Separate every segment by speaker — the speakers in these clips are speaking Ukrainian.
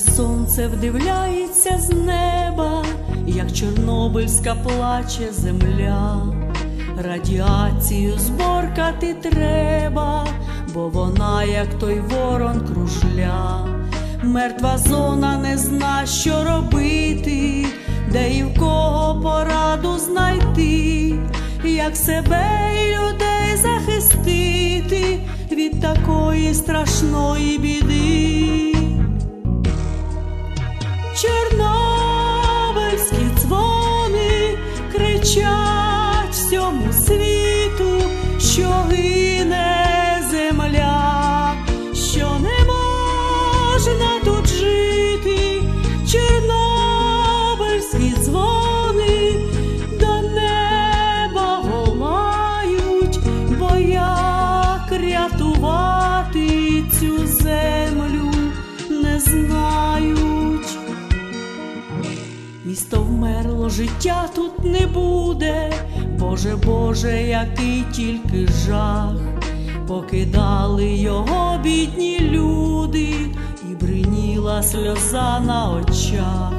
Speaker 1: Сонце вдивляється з неба, як Чорнобильська плаче земля. Радіацію зборкати треба, бо вона, як той ворон, кружля. Мертва зона не зна, що робити, де і в кого пораду знайти, як себе і людей захистити від такої страшної біди. Як рятувати цю землю не знають. Місто вмерло, життя тут не буде, Боже, Боже, який тільки жах, покидали його бідні люди, і бриніла сльоза на очах.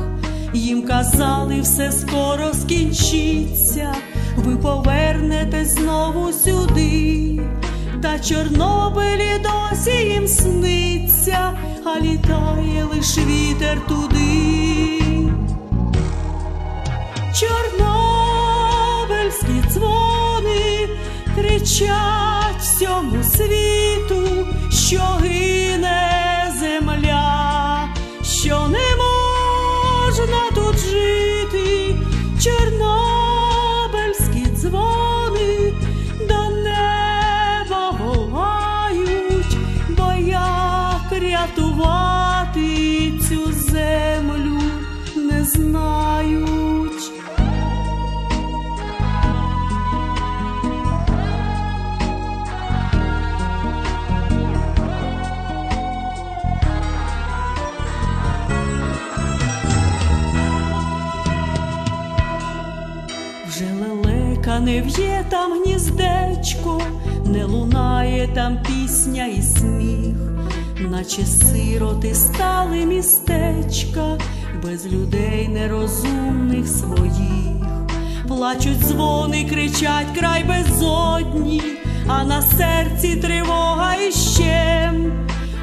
Speaker 1: Їм казали, все скоро скінчиться, ви повернетесь знову сюди, та Чорнобилі досі їм сниться, а літає лиш вітер туди. Чорнобильські дзвони кричать всьому світу, що гине рятувати цю землю не знають. Вже лелека не в'є там гніздечко, не лунає там пісня і сміх, наче сироти стали містечка, без людей нерозумних своїх. Плачуть дзвони, кричать край безодні, а на серці тривога іще.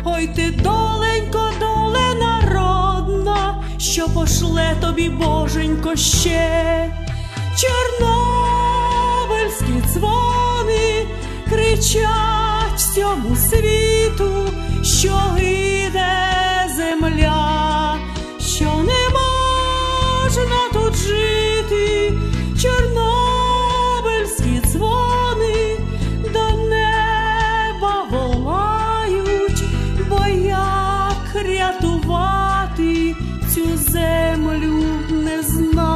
Speaker 1: Ой ти, доленько, доле народна, що пошле тобі боженько ще. Чорнобильські дзвони кричать всьому світу, що гине земля, що не можна тут жити, чорнобильські дзвони до неба волають, бо як рятувати цю землю не знаю.